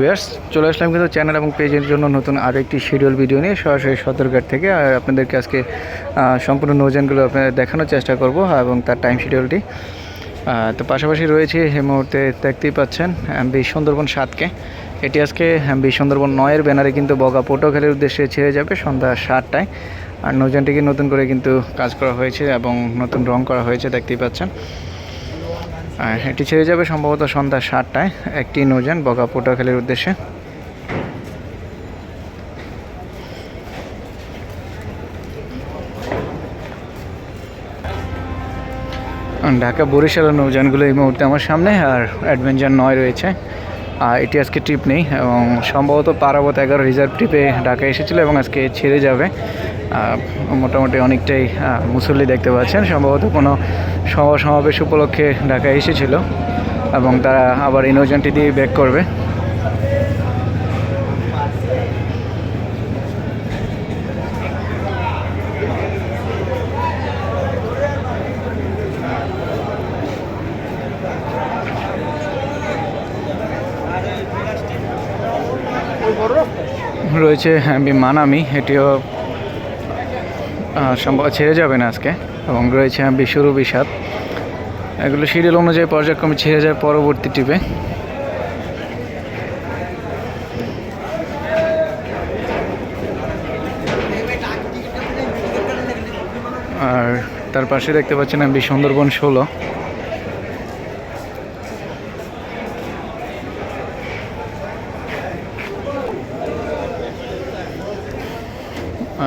Viewers, চলে আসলাম কিন্তু channel এবং পেজের জন্য নতুন আর একটি শিডিউল ভিডিও নিয়ে সরাসরি সদরঘাট থেকে। আপনাদেরকে আজকে সম্পূর্ণ নৌজানগুলো আপনাদের দেখানোর চেষ্টা করব এবং তার টাইম শিডিউলটি তো পাশাপাশি রয়েছে এই মুহূর্তে দেখতেই পাচ্ছেন বি সুন্দরবন সাতকে। এটি আজকে বি সুন্দরবন নয়ের ব্যানারে কিন্তু বগা পটুয়াখালীর উদ্দেশ্যে ছেড়ে যাবে সন্ধ্যা সাতটায়। আর নৌজানটিকে নতুন করে কিন্তু কাজ করা হয়েছে এবং নতুন রং করা হয়েছে, দেখতেই পাচ্ছেন। এটি ছেড়ে যাবে সম্ভবত সন্ধ্যা সাতটায় একটি নৌযান বগা পটুয়াখালীর উদ্দেশ্যে। ঢাকা বরিশালের নৌযানগুলো এই মুহূর্তে আমার সামনে আর অ্যাডভেঞ্চার নয় রয়েছে। এটি আজকে ট্রিপ নেই এবং সম্ভবত পারাবত এগারো রিজার্ভ ট্রিপে ঢাকা এসেছিল এবং আজকে ছেড়ে যাবে। মোটামুটি অনেকটাই মুসল্লি দেখতে পাচ্ছেন। সম্ভবত কোনো সমাবেশ উপলক্ষে ঢাকা এসেছিল এবং তারা আবার এই নৌযানটি দিয়ে ব্যাক করবে। রয়েছে বি মানামি। এটিও সম্ভব ছেড়ে যাবে না আজকে। এবং রয়েছে বিশুরু বিষাদ এগুলো শিডিউল অনুযায়ী পর্যায়ক্রমে ছেড়ে যায় পরবর্তী টিপে। আর তার পাশে দেখতে পাচ্ছেন আমি সুন্দরবন ষোলো।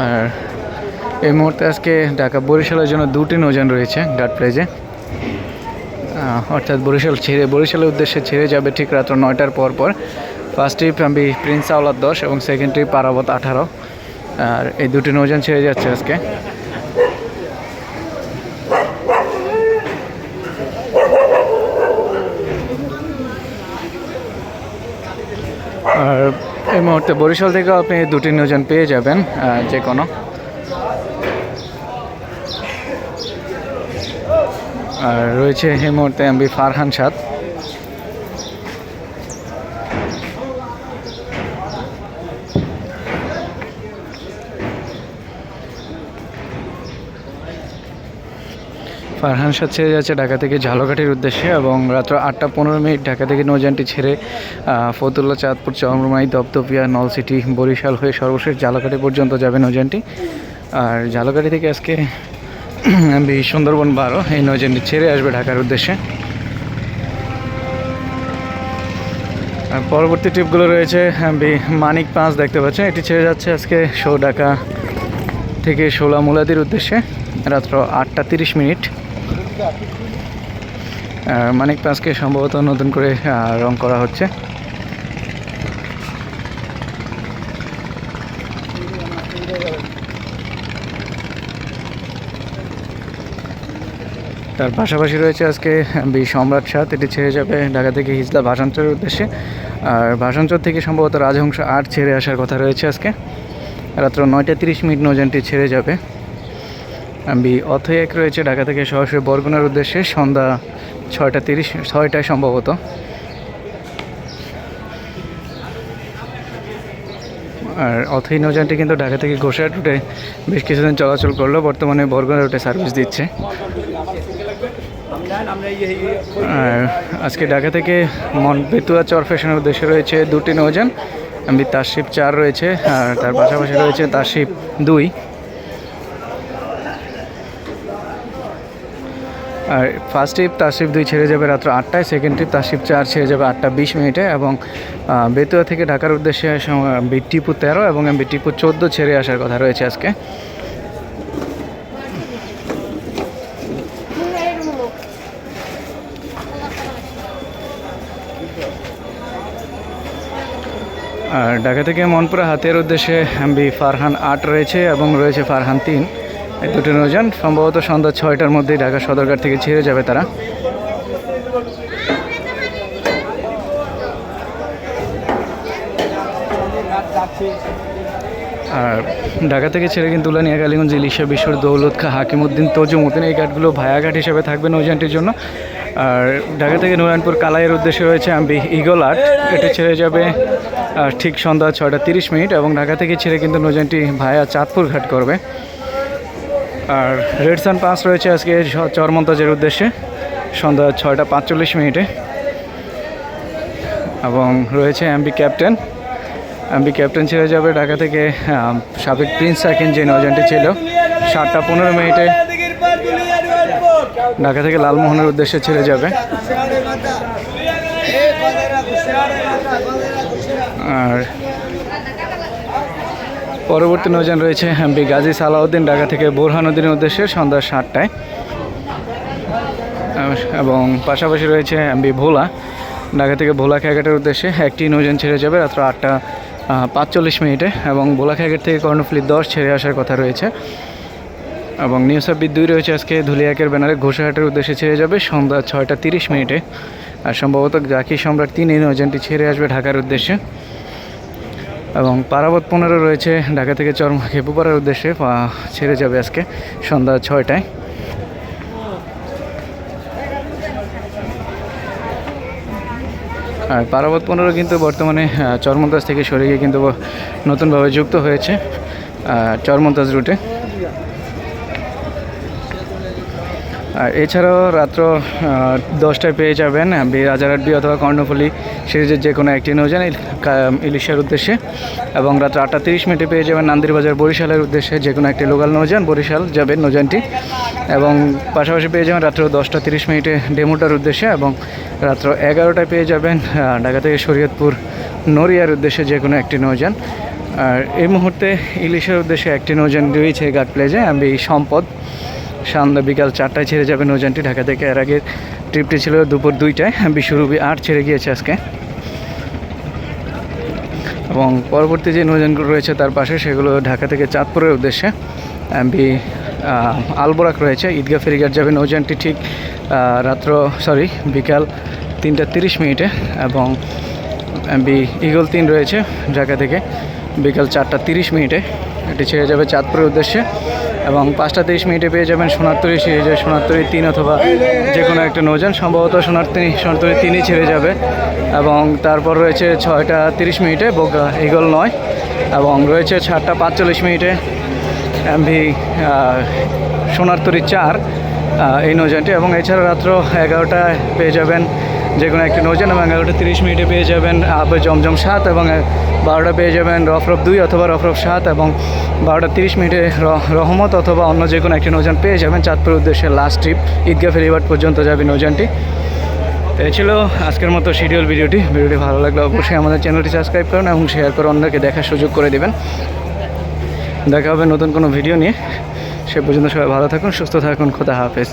আর এই মুহূর্তে আজকে ঢাকা বরিশালের জন্য দুটি নৌযান রয়েছে ঘাট আহ, অর্থাৎ বরিশাল ছেড়ে বরিশালের উদ্দেশ্যে ছেড়ে যাবে ঠিক রাত্র নয়টার পর পর। ফার্স্ট ট্রিপ আমি প্রিন্স আওলাদ দশ এবং সেকেন্ড ট্রিপ পারাবত আঠারো। আর এই দুটি নৌযান ছেড়ে যাচ্ছে আজকে। আর এই মুহূর্তে বরিশাল থেকে আপনি দুটি নিয়োজন পেয়ে যাবেন যে কোনো। আর রয়েছে এই মুহূর্তে এমবি ফারহান সাদ। ফারহান সাদ ছেড়ে যাচ্ছে ঢাকা থেকে ঝালকাঠির উদ্দেশ্যে এবং রাত্র আটটা পনেরো মিনিট ঢাকা থেকে নৌযানটি ছেড়ে ফতুল্লা, চাঁদপুর, চরমাই দপদপিয়া নলসিটি, বরিশাল হয়ে সর্বশেষ ঝালকাঠি পর্যন্ত যাবে নৌযানটি। আর ঝালকাঠি থেকে আজকে সুন্দরবন বারো, এই নৌযানটি ছেড়ে আসবে ঢাকার উদ্দেশ্যে। পরবর্তী ট্রিপগুলো রয়েছে মানিক পাঁচ দেখতে পাচ্ছেন, এটি ছেড়ে যাচ্ছে আজকে শো ঢাকা থেকে ষোলা মুলাদির উদ্দেশ্যে, রাত্র আটটা তিরিশ মিনিট। মানিক পাঁচকে সম্ভবত নতুন করে রং করা হচ্ছে। তার পাশাপাশি রয়েছে আজকে বি সম্রাট সাত। এটি ছেড়ে যাবে ঢাকা থেকে হিজলা ভাষান্তরের উদ্দেশ্যে। আর ভাষান্তর থেকে সম্ভবত রাজহংস আট ছেড়ে আসার কথা রয়েছে আজকে। রাত্র নয়টা তিরিশ মিনিট নৌযানটি ছেড়ে যাবে। বি অথই এক রয়েছে, ঢাকা থেকে সরাসরি বরগুনার উদ্দেশ্যে সন্ধ্যা ছয়টা তিরিশ, ছয়টায় সম্ভবত। আর অথই নৌযানটি কিন্তু ঢাকা থেকে ঘোষাট রুটে বেশ কিছুদিন চলাচল করল, বর্তমানে বরগুনা রুটে সার্ভিস দিচ্ছে। আর আজকে ঢাকা থেকে মন বেতুয়া চর ফ্যাশনের উদ্দেশ্যে রয়েছে দুটি নৌযান। আমি তারশিপ চার রয়েছে, আর তার পাশাপাশি রয়েছে তার তারশিপ দুই। আর ফার্স্ট ট্রিপ তারশিপ দুই ছেড়ে যাবে রাত্র আটটায় সেকেন্ড ট্রিপ তারশিপ চার ছেড়ে যাবে আটটা বিশ মিনিটে এবং বেতুয়া থেকে ঢাকার উদ্দেশ্যে বিটিপু তেরো এবং বিটিপু চোদ্দ ছেড়ে আসার কথা রয়েছে আজকে। আর ঢাকা থেকে মনপুরা হাতের উদ্দেশ্যে এমবি ফারহান আট রয়েছে এবং রয়েছে ফারহান তিন। দুটি নৌযান, সম্ভবত সন্ধ্যা ছয়টার মধ্যেই ঢাকা সদরঘাট থেকে ছেড়ে যাবে তারা। আর ঢাকা থেকে ছেড়ে কিন্তু উলানিয়া, কালীগঞ্জ, ইলিশা বিশ্বর দৌলত খা হাকিমুদ্দিন তজুমুদ্দিন এই ঘাটগুলো ভায়াঘাট হিসেবে থাকবে নৌযানটির জন্য। আর ঢাকা থেকে নারায়ণপুর কালাইয়ের উদ্দেশ্যে রয়েছে আমি ইগল আর্ট। এটা ছেড়ে যাবে ঠিক সন্ধ্যা ছয়টা তিরিশ মিনিট এবং ঢাকা থেকে ছেড়ে কিন্তু নৌযানটি ভায়া চাঁদপুর ঘাট করবে। আর রেড সান পাস রয়েছে আজকে চরমন্তাজের উদ্দেশ্যে। সন্ধ্যা ছয়টা পাঁচচল্লিশ মিনিটে। এবং রয়েছে এমবি ক্যাপ্টেন এমবি ক্যাপ্টেন ছেড়ে যাবে ঢাকা থেকে সাবেক প্রিন্স সাকিন, যে নৌযানটি ছিল। সাতটা পনেরো মিনিটে ঢাকা থেকে লালমোহনের উদ্দেশ্যে ছেড়ে যাবে। আর পরবর্তী নৌযান রয়েছে এমবি গাজী সালাউদ্দিন, ঢাকা থেকে বোরহানুদ্দিনের উদ্দেশ্যে সন্ধ্যা সাতটায়। এবং পাশাপাশি রয়েছে এমবি ভোলা, ঢাকা থেকে ভোলা খেয়াঘাটের উদ্দেশ্যে একটি নৌযান ছেড়ে যাবে রাত্র আটটা পাঁচচল্লিশ মিনিটে এবং ভোলা খেয়াঘাট থেকে কর্ণফুলি দশ ছেড়ে আসার কথা রয়েছে। এবং নিউ সাব্বির দুই রয়েছে আজকে ধুলিয়াকের ব্যানারে ঘোষাহাটের উদ্দেশ্যে ছেড়ে যাবে সন্ধ্যা ছয়টা তিরিশ মিনিটে। আর সম্ভবত জাকি সম্রাট তিন এই নৌযানটি ছেড়ে আসবে ঢাকার উদ্দেশ্যে। এবং পারাবত পনেরো রয়েছে ঢাকা থেকে চরম খেপুপাড়ার উদ্দেশ্যে ছেড়ে যাবে আজকে সন্ধ্যা ছয়টায়। আর পারাবত পনেরো কিন্তু বর্তমানে চরমন্তাজ থেকে সরে গিয়ে কিন্তু নতুনভাবে যুক্ত হয়েছে চরমন্তাজ রুটে। আর এছাড়াও রাত্র দশটায় পেয়ে যাবেন বি রাজারহাট অথবা কর্ণফুলি সিরিজের যে কোনো একটি কা- ইলিশার উদ্দেশ্যে। এবং রাত্র আটটা তিরিশ মিনিটে পেয়ে যাবেন নান্দিরবাজার বরিশালের উদ্দেশ্যে যে কোনো একটি লোকাল নৌযান বরিশাল যাবেন নৌযানটি এবং পাশাপাশি পেয়ে যাবেন রাত্র দশটা তিরিশ মিনিটে ডেমোটার উদ্দেশ্যে এবং রাত্র এগারোটায় পেয়ে যাবেন ঢাকা থেকে শরীয়তপুর নড়িয়ার উদ্দেশ্যে যে কোনো একটি নৌযান আর এই মুহূর্তে ইলিশের উদ্দেশ্যে একটি নৌযান রয়েছে গাট প্লেজে আমি সম্পদ। সন্ধ্যা বিকাল চারটায় ছেড়ে যাবে নৌযানটি। ঢাকা থেকে এর আগের ট্রিপটি ছিল দুপুর দুইটায়। বিশ্বরূপী আট ছেড়ে গিয়েছে আজকে। এবং পরবর্তী যে নৌযানগুলো রয়েছে তার পাশে সেগুলো ঢাকা থেকে চাঁদপুরের উদ্দেশ্যে। বি আলবোরাক রয়েছে। ঈদগা ফেরিঘাট যাবে নৌযানটি ঠিক রাত্র সরি বিকাল তিনটা তিরিশ মিনিটে। এবং বি ইগল তিন রয়েছে ঢাকা থেকে বিকাল চারটা তিরিশ মিনিটে। এটি ছেড়ে যাবে চাঁদপুরের উদ্দেশ্যে। এবং পাঁচটা তিরিশ মিনিটে পেয়ে যাবেন সোনারতরী সিরিজে সোনারতরী তিন অথবা যে কোনো একটা নৌযান, সম্ভবত সোনারতরী সোনারতরী তিনই ছেড়ে যাবে। এবং তারপর রয়েছে ছয়টা তিরিশ মিনিটে বোকা ইগল নয়, এবং রয়েছে সাতটা পাঁচচল্লিশ মিনিটে এমভি সোনারতরী চার এই নৌযানটি। এবং এছাড়া রাত্র এগারোটায় পেয়ে যাবেন যে কোনো একটি নৌযান এবং এগারোটা তিরিশ মিনিটে পেয়ে যাবেন আবে জমজম সাত এবং বারোটা পেয়ে যাবেন রফরফ দুই অথবা রফরফ সাত এবং বারোটা তিরিশ মিনিটে রহমত অথবা অন্য যে কোনো একটি নৌযান পেয়ে যাবেন চাঁদপুর উদ্দেশ্যে লাস্ট ট্রিপ ঈদগাহ ফেরিবাট পর্যন্ত যাবে নৌযানটি। তো এই ছিল আজকের মতো শিডিউল ভিডিওটি। ভিডিওটি ভালো লাগলে অবশ্যই আমাদের চ্যানেলটি সাবস্ক্রাইব করুন এবং শেয়ার করে অন্যকে দেখার সুযোগ করে দেবেন। দেখা হবে নতুন কোনো ভিডিও নিয়ে। সে পর্যন্ত সবাই ভালো থাকুন, সুস্থ থাকুন, খোদা হাফেজ।